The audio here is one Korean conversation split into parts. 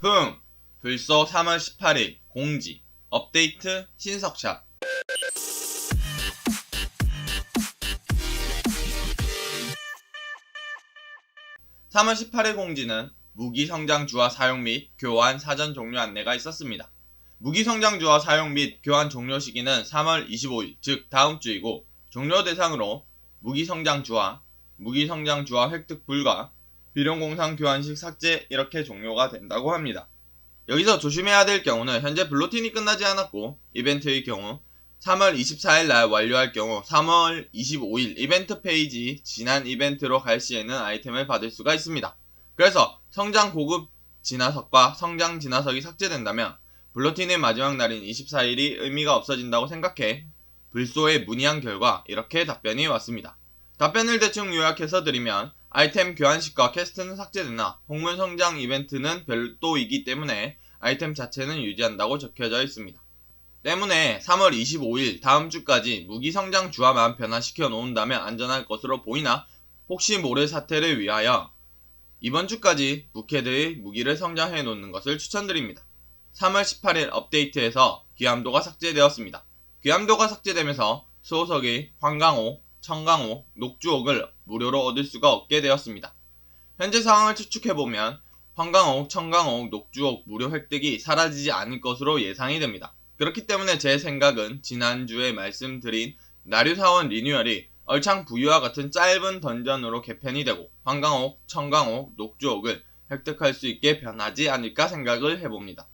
품! 불소 3월 18일 공지 업데이트 신석샷 3월 18일 공지는 무기 성장주와 사용 및 교환 사전 종료 안내가 있었습니다. 무기 성장주와 사용 및 교환 종료 시기는 3월 25일, 즉 다음 주이고 종료 대상으로 무기 성장주와 무기 성장주와 획득 불가, 비룡공상 교환식 삭제 이렇게 종료가 된다고 합니다. 여기서 조심해야 될 경우는 현재 블로틴이 끝나지 않았고 이벤트의 경우 3월 24일 날 완료할 경우 3월 25일 이벤트 페이지 지난 이벤트로 갈 시에는 아이템을 받을 수가 있습니다. 그래서 성장 고급 진화석과 성장 진화석이 삭제된다면 블로틴의 마지막 날인 24일이 의미가 없어진다고 생각해 불소에 문의한 결과 이렇게 답변이 왔습니다. 답변을 대충 요약해서 드리면 아이템 교환식과 퀘스트는 삭제되나 홍문 성장 이벤트는 별도이기 때문에 아이템 자체는 유지한다고 적혀져 있습니다. 때문에 3월 25일 다음 주까지 무기 성장 주화만 변화시켜 놓은다면 안전할 것으로 보이나 혹시 모를 사태를 위하여 이번 주까지 부캐드의 무기를 성장해 놓는 것을 추천드립니다. 3월 18일 업데이트에서 귀함도가 삭제되었습니다. 귀함도가 삭제되면서 수호석의 황강호, 청강호, 녹주옥을 무료로 얻을 수가 없게 되었습니다. 현재 상황을 추측해보면 황강호, 청강호, 녹주옥 무료 획득이 사라지지 않을 것으로 예상이 됩니다. 그렇기 때문에 제 생각은 지난주에 말씀드린 나류사원 리뉴얼이 얼창 부유와 같은 짧은 던전으로 개편이 되고 황강옥, 청강옥, 녹주옥을 획득할 수 있게 변하지 않을까 생각을 해봅니다.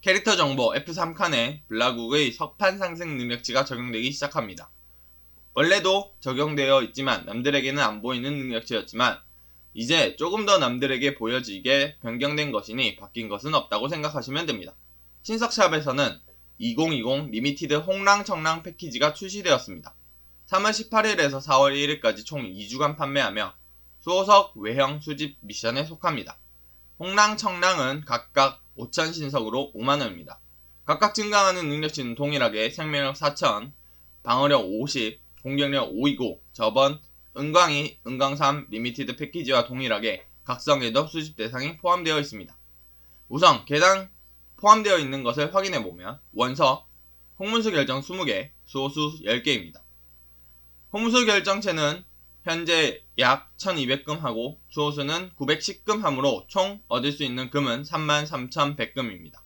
캐릭터 정보 F3칸에 블라국의 석판 상승 능력치가 적용되기 시작합니다. 원래도 적용되어 있지만 남들에게는 안 보이는 능력치였지만 이제 조금 더 남들에게 보여지게 변경된 것이니 바뀐 것은 없다고 생각하시면 됩니다. 신석샵에서는 2020 리미티드 홍랑 청랑 패키지가 출시되었습니다. 3월 18일에서 4월 1일까지 총 2주간 판매하며 수호석 외형 수집 미션에 속합니다. 홍랑 청랑은 각각 5천 신석으로 5만원입니다. 각각 증강하는 능력치는 동일하게 생명력 4천, 방어력 50, 공격력 5이고 저번 은광이 은광3 리미티드 패키지와 동일하게 각성에도 수집 대상이 포함되어 있습니다. 우선 개당 포함되어 있는 것을 확인해 보면 원석, 홍문수 결정 20개, 수호수 10개입니다. 홍문수 결정체는 현재 약 1200금 하고 수호수는 910금 하므로 총 얻을 수 있는 금은 33,100금입니다.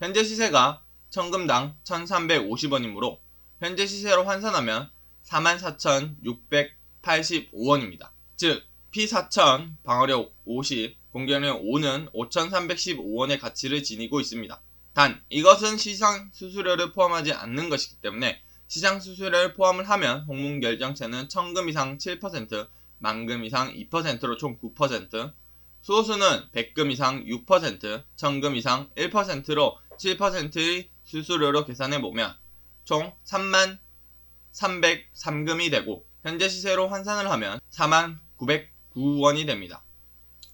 현재 시세가 1000금당 1350원이므로 현재 시세로 환산하면 44,685원입니다. 즉 P4000 방어력 50, 공격력 5는 5,315원의 가치를 지니고 있습니다. 단 이것은 시장 수수료를 포함하지 않는 것이기 때문에 시장 수수료를 포함을 하면 홍문 결정체는 1000금 이상 7%, 만금 이상 2%로 총 9%, 수호수는 100금 이상 6%, 1000금 이상 1%로 7%의 수수료로 계산해 보면 총 3만 303금이 되고 현재 시세로 환산을 하면 4만 909원이 됩니다.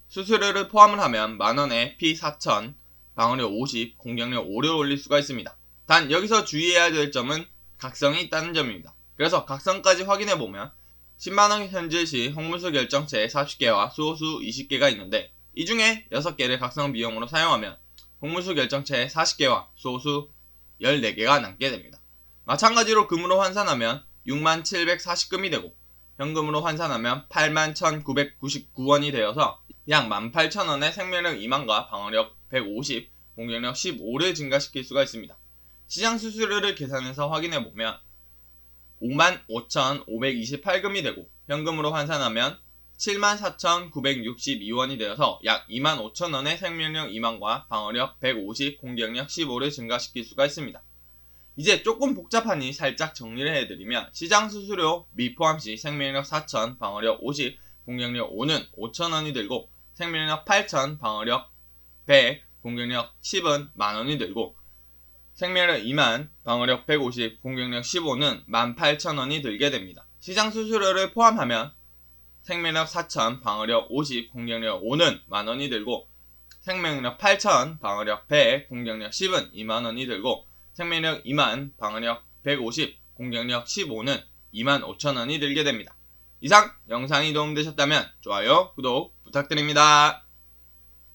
수수료를 포함을 하면 만원에 P4000, 방어력 50, 공격력 5를 올릴 수가 있습니다. 단 여기서 주의해야 될 점은 각성이 있다는 점입니다. 그래서 각성까지 확인해 보면 10만원 현질 시 홍문수 결정체 40개와 수호수 20개가 있는데 이 중에 6개를 각성 비용으로 사용하면 홍문수 결정체 40개와 수호수 14개가 남게 됩니다. 마찬가지로 금으로 환산하면 6740금이 되고 현금으로 환산하면 81,999원이 되어서 약 18,000원의 생명력 2만과 방어력 150, 공격력 15를 증가시킬 수가 있습니다. 시장 수수료를 계산해서 확인해 보면 55,528금이 되고 현금으로 환산하면 74,962원이 되어서 약 25,000원의 생명력 2만과 방어력 150, 공격력 15를 증가시킬 수가 있습니다. 이제 조금 복잡하니 살짝 정리를 해드리면 시장 수수료 미 포함 시 생명력 4,000, 방어력 50, 공격력 5는 5,000원이 들고 생명력 8,000, 방어력 100, 공격력 10은 만원이 들고 생명력 2만, 방어력 150, 공격력 15는 18,000원이 들게 됩니다. 시장 수수료를 포함하면 생명력 4,000, 방어력 50, 공격력 5는 만원이 들고 생명력 8,000, 방어력 100, 공격력 10은 2만원이 들고 생명력 2만, 방어력 150, 공격력 15는 2만 5천원이 들게 됩니다. 이상 영상이 도움되셨다면 좋아요, 구독 부탁드립니다.